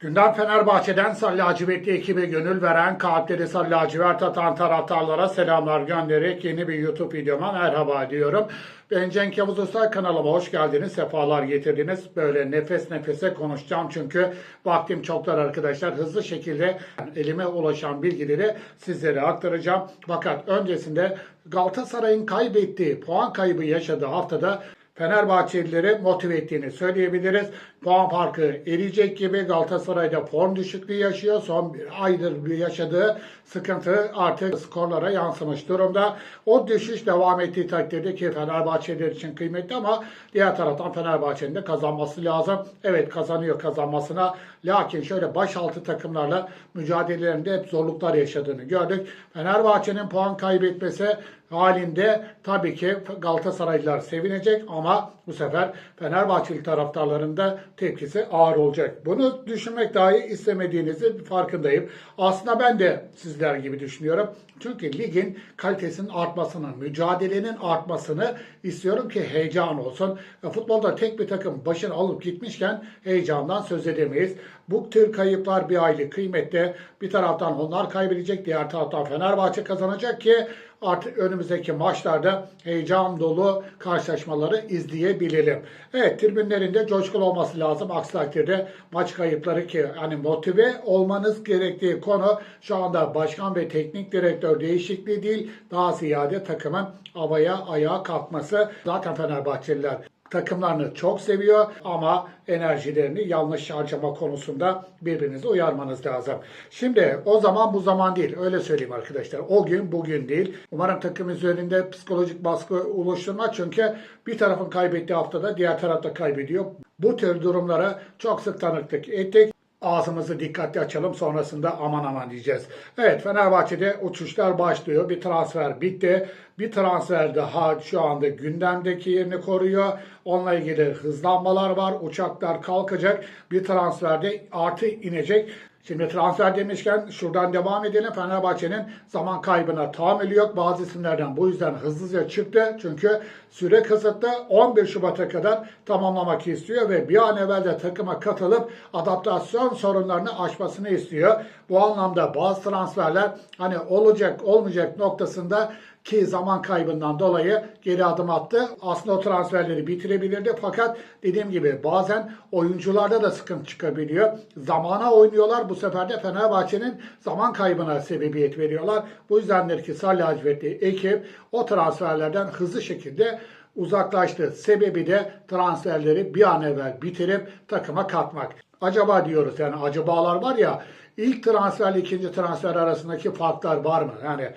Gündem Fenerbahçe'den Sarı Lacivertli ekibe gönül veren kalpleri Sarı Lacivert atan taraftarlara selamlar göndererek yeni bir YouTube videoma merhaba diyorum. Ben Cenk Yavuz Usta kanalıma hoş geldiniz, sefalar getirdiniz. Böyle nefes nefese konuşacağım çünkü vaktim çok arkadaşlar. Hızlı şekilde elime ulaşan bilgileri sizlere aktaracağım. Fakat öncesinde Galatasaray'ın kaybettiği, puan kaybı yaşadığı haftada Fenerbahçelileri motive ettiğini söyleyebiliriz. Puan farkı eriyecek gibi Galatasaray'da form düşüklüğü yaşıyor. Son bir aydır yaşadığı sıkıntı artık skorlara yansımış durumda. O düşüş devam ettiği takdirde ki Fenerbahçeliler için kıymetli ama diğer taraftan Fenerbahçe'nin de kazanması lazım. Evet kazanıyor kazanmasına. Lakin şöyle başaltı takımlarla mücadelelerinde hep zorluklar yaşadığını gördük. Fenerbahçe'nin puan kaybetmesi halinde tabii ki Galatasaraylılar sevinecek ama bu sefer Fenerbahçeli taraftarların da tepkisi ağır olacak. Bunu düşünmek dahi istemediğinizi farkındayım. Aslında ben de sizler gibi düşünüyorum. Çünkü ligin kalitesinin artmasını, mücadelenin artmasını istiyorum ki heyecan olsun. E, Futbolda tek bir takım başını alıp gitmişken heyecandan söz edemeyiz. Bu tür kayıplar bir aylık kıymetli. Bir taraftan onlar kaybedecek, diğer taraftan Fenerbahçe kazanacak ki artık önümüzdeki maçlarda heyecan dolu karşılaşmaları izleyebilelim. Evet tribünlerinde coşkulu olması lazım. Aksi takdirde maç kayıpları ki hani motive olmanız gerektiği konu şu anda başkan ve teknik direktör değişikliği değil daha ziyade takımın havaya ayağa kalkması. Zaten Fenerbahçeliler takımlarını çok seviyor ama enerjilerini yanlış harcama konusunda birbirinizi uyarmanız lazım. Şimdi o zaman bu zaman değil. Öyle söyleyeyim arkadaşlar. O gün bugün değil. Umarım takım üzerinde psikolojik baskı oluşturmaz. Çünkü bir tarafın kaybettiği haftada diğer taraf da kaybediyor. Bu tür durumlara çok sık tanıklık ettik. Ağzımızı dikkatli açalım sonrasında aman aman diyeceğiz. Evet Fenerbahçe'de uçuşlar başlıyor. Bir transfer bitti. Bir transfer daha şu anda gündemdeki yerini koruyor. Onunla ilgili hızlanmalar var. Uçaklar kalkacak. Bir transferde artı inecek. Şimdi transfer demişken şuradan devam edelim. Fenerbahçe'nin zaman kaybına tahammülü yok. Bazı isimlerden bu yüzden hızlıca çıktı. Çünkü süre kısıtlı 11 Şubat'a kadar tamamlamak istiyor ve bir an evvel de takıma katılıp adaptasyon sorunlarını aşmasını istiyor. Bu anlamda bazı transferler hani olacak olmayacak noktasında ki zaman kaybından dolayı geri adım attı. Aslında o transferleri bitirebilirdi fakat dediğim gibi bazen oyuncularda da sıkıntı çıkabiliyor. Zamana oynuyorlar. Bu sefer de Fenerbahçe'nin zaman kaybına sebebiyet veriyorlar. Bu yüzdendir ki Sarı Lacivertli ekip o transferlerden hızlı şekilde uzaklaştı. Sebebi de transferleri bir an evvel bitirip takıma katmak. Acaba diyoruz yani acabalar var ya ilk transferle ikinci transfer arasındaki farklar var mı? Yani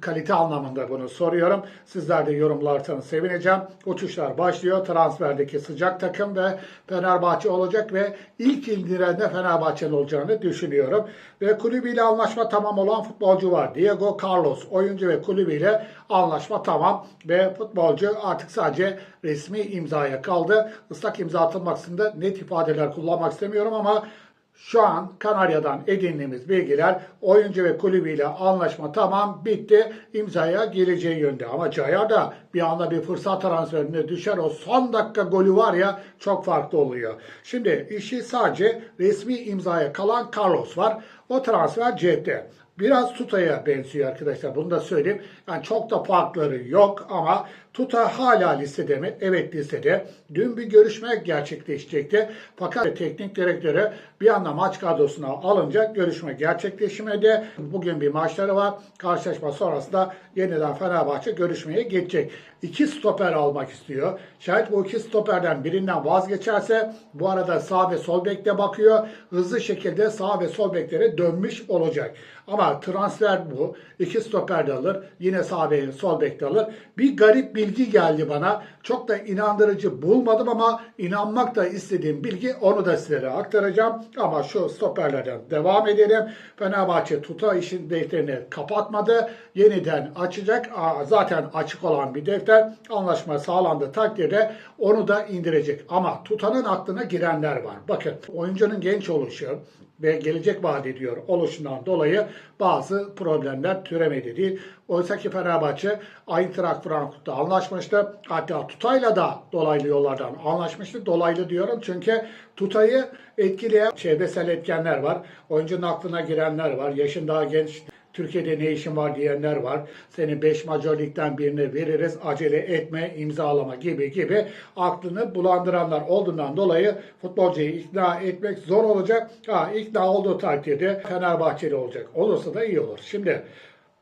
kalite anlamında bunu soruyorum. Sizler de yorumlarsanız sevineceğim. Uçuşlar başlıyor. Transferdeki sıcak takım ve Fenerbahçe olacak ve ilk indirende Fenerbahçe'nin olacağını düşünüyorum. Ve kulübüyle anlaşma tamam olan futbolcu var. Diego Carlos oyuncu ve kulübüyle anlaşma tamam ve futbolcu artık sadece resmi imzaya kaldı. Islak imza atılmasında net ifadeler kullanmak istemiyorum ama şu an Kanarya'dan edindiğimiz bilgiler oyuncu ve kulübüyle anlaşma tamam bitti imzaya geleceği yönde. Ama Cayar da bir anda bir fırsat transferine düşer o son dakika golü var ya çok farklı oluyor. Şimdi işi sadece resmi imzaya kalan Carlos var. O transfer cepte. Biraz Tuta'ya benziyor arkadaşlar. Bunu da söyleyeyim. Yani çok da farkları yok ama Tuta hala listede mi? Evet listede. Dün bir görüşme gerçekleşecekti. Fakat teknik direktörü bir anda maç kadrosuna alınca görüşme gerçekleşmedi. Bugün bir maçları var. Karşılaşma sonrasında yeniden Fenerbahçe görüşmeye geçecek. İki stoper almak istiyor. Şayet bu iki stoperden birinden vazgeçerse bu arada sağ ve sol bekte bakıyor. Hızlı şekilde sağ ve sol beklere dönmüş olacak. Ama transfer bu. İki stoper de alır. Yine sağ ve sol bekte alır. Bir garip bilgi geldi bana. Çok da inandırıcı bulmadım ama inanmak da istediğim bilgi onu da sizlere aktaracağım. Ama şu stoperlerden devam edelim. Fenerbahçe tuta işin defterini kapatmadı. Yeniden açacak. Aa, zaten açık olan bir defter. Anlaşma sağlandı takdirde onu da indirecek. Ama tutanın aklına girenler var. Bakın oyuncunun genç oluşu ve gelecek vaat ediyor. oluşundan dolayı bazı problemler türemedi değil. Oysa ki Fenerbahçe Eintracht Frankfurt'ta anlaşmıştı. Hatta Tutay'la da dolaylı yollardan anlaşmıştı. Dolaylı diyorum çünkü Tutay'ı etkileyen çevresel etkenler var. Oyuncunun aklına girenler var. Yaşın daha genç Türkiye'de ne işin var diyenler var. Seni 5 Major Lig'den birine veririz. Acele etme, imzalama gibi gibi aklını bulandıranlar olduğundan dolayı futbolcuyu ikna etmek zor olacak. Ha ikna olduğu takdirde Fenerbahçeli olacak. Olursa da iyi olur. Şimdi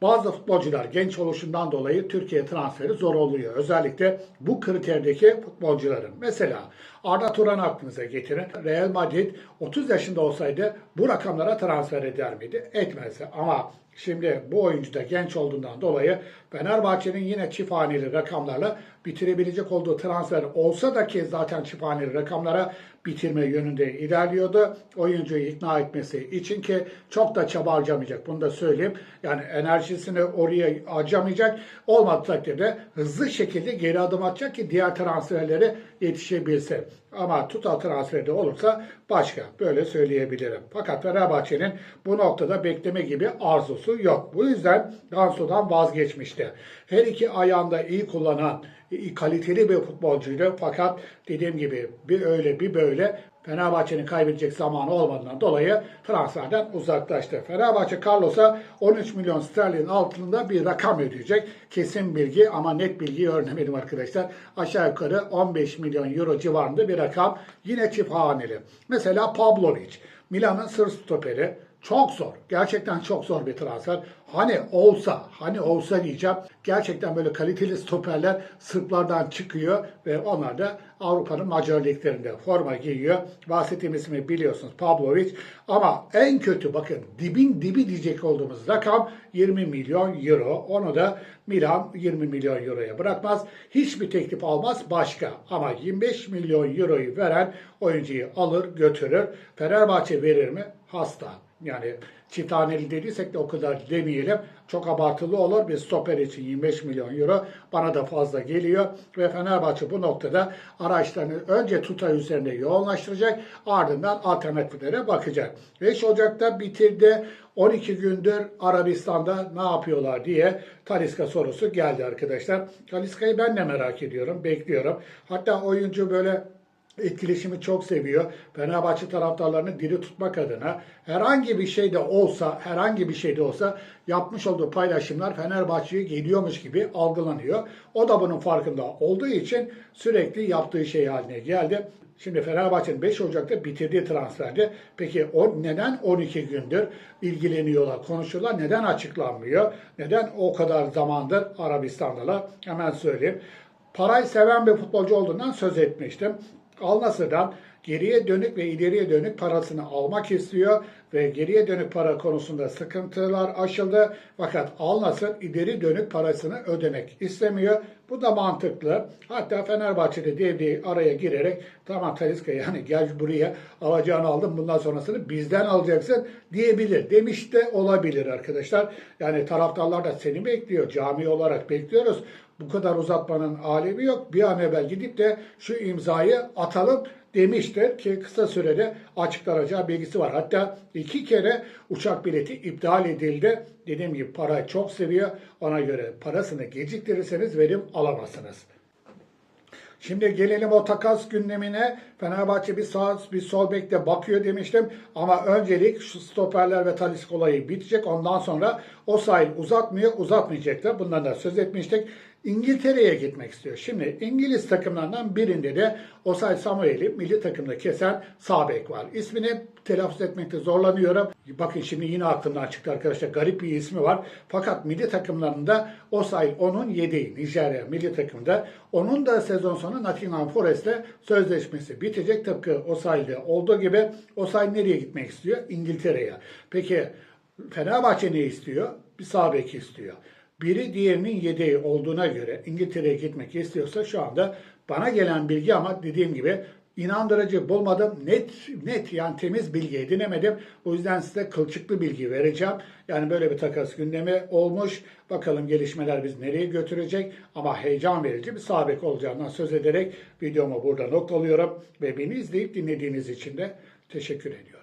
bazı futbolcular genç oluşundan dolayı Türkiye transferi zor oluyor. Özellikle bu kriterdeki futbolcuların. Mesela Arda Turan aklınıza getirin. Real Madrid 30 yaşında olsaydı bu rakamlara transfer eder miydi? Etmezdi. Ama şimdi bu oyuncu da genç olduğundan dolayı Fenerbahçe'nin yine çift haneli rakamlarla bitirebilecek olduğu transfer olsa da ki zaten çift haneli rakamlara bitirme yönünde ilerliyordu. Oyuncuyu ikna etmesi için ki çok da çaba harcamayacak. Bunu da söyleyeyim. Yani enerjisini oraya harcamayacak. Olmadığı takdirde hızlı şekilde geri adım atacak ki diğer transferleri yetişebilsin. Ama tutal transferde olursa başka. Böyle söyleyebilirim. Fakat Fenerbahçe'nin bu noktada bekleme gibi arzusu yok. Bu yüzden Ganso'dan vazgeçmişti. Her iki ayağında iyi kullanan kaliteli bir futbolcuydu. Fakat dediğim gibi bir öyle bir böyle Fenerbahçe'nin kaybedecek zamanı olmadığından dolayı transferden uzaklaştı. Fenerbahçe Carlos'a 13 milyon sterlin altında bir rakam ödeyecek. Kesin bilgi ama net bilgiyi öğrenemedim arkadaşlar. Aşağı yukarı 15 milyon euro civarında bir rakam. Yine çift haneli. Mesela Pavlovic, Milan'ın sır stoperi. Çok zor. Gerçekten çok zor bir transfer. Hani olsa, hani olsa diyeceğim. Gerçekten böyle kaliteli stoperler Sırplardan çıkıyor ve onlar da Avrupa'nın major liglerinde forma giyiyor. Bahsettiğim ismi biliyorsunuz Pavlovic. Ama en kötü bakın dibin dibi diyecek olduğumuz rakam 20 milyon euro. Onu da Milan 20 milyon euroya bırakmaz. Hiçbir teklif almaz başka. Ama 25 milyon euroyu veren oyuncuyu alır götürür. Fenerbahçe verir mi? Hasta. Yani çift taneli dediysek de o kadar demeyelim. Çok abartılı olur. Bir stoper için 25 milyon euro bana da fazla geliyor. Ve Fenerbahçe bu noktada araçlarını önce tuta üzerinde yoğunlaştıracak. Ardından alternatiflere bakacak. 5 Ocak'ta bitirdi. 12 gündür Arabistan'da ne yapıyorlar diye Taliska sorusu geldi arkadaşlar. Taliska'yı ben de merak ediyorum, bekliyorum. Hatta oyuncu böyle etkileşimi çok seviyor. Fenerbahçe taraftarlarını diri tutmak adına herhangi bir şey de olsa, herhangi bir şey de olsa yapmış olduğu paylaşımlar Fenerbahçe'ye geliyormuş gibi algılanıyor. O da bunun farkında olduğu için sürekli yaptığı şey haline geldi. Şimdi Fenerbahçe'nin 5 Ocak'ta bitirdiği transferde peki o neden 12 gündür ilgileniyorlar, konuşuyorlar? Neden açıklanmıyor? Neden o kadar zamandır Arabistan'dalar? Hemen söyleyeyim. Parayı seven bir futbolcu olduğundan söz etmiştim. Al Nassr'dan geriye dönük ve ileriye dönük parasını almak istiyor ve geriye dönük para konusunda sıkıntılar aşıldı. Fakat Al ileri dönük parasını ödemek istemiyor. Bu da mantıklı. Hatta Fenerbahçe'de devreye araya girerek tamam Taliska yani gel buraya alacağını aldım bundan sonrasını bizden alacaksın diyebilir. Demiş de olabilir arkadaşlar. Yani taraftarlar da seni bekliyor. Cami olarak bekliyoruz. Bu kadar uzatmanın alemi yok. Bir an evvel gidip de şu imzayı atalım demiştir ki kısa sürede açıklanacağı bilgisi var. Hatta iki kere uçak bileti iptal edildi. Dediğim gibi parayı çok seviyor. Ona göre parasını geciktirirseniz verim alamazsınız. Şimdi gelelim o takas gündemine. Fenerbahçe bir sağ bir sol bekte bakıyor demiştim. Ama öncelik şu stoperler ve Talisk olayı bitecek. Ondan sonra o sahil uzatmıyor, uzatmayacak da. Bundan da söz etmiştik. İngiltere'ye gitmek istiyor. Şimdi İngiliz takımlarından birinde de Osay Samuel'i milli takımda kesen sağ bek var. İsmini telaffuz etmekte zorlanıyorum. Bakın şimdi yine aklımdan çıktı arkadaşlar. Garip bir ismi var. Fakat milli takımlarında Osay onun yedeği. Nijerya milli takımda. Onun da sezon sonu Nottingham Forest'le sözleşmesi bitecek. Tıpkı Osay'da olduğu gibi Osay nereye gitmek istiyor? İngiltere'ye. Peki Fenerbahçe ne istiyor? Bir sağ istiyor biri diğerinin yedeği olduğuna göre İngiltere'ye gitmek istiyorsa şu anda bana gelen bilgi ama dediğim gibi inandırıcı bulmadım. Net net yani temiz bilgi edinemedim. O yüzden size kılçıklı bilgi vereceğim. Yani böyle bir takas gündemi olmuş. Bakalım gelişmeler biz nereye götürecek ama heyecan verici bir sabek olacağından söz ederek videomu burada noktalıyorum ve beni izleyip dinlediğiniz için de teşekkür ediyorum.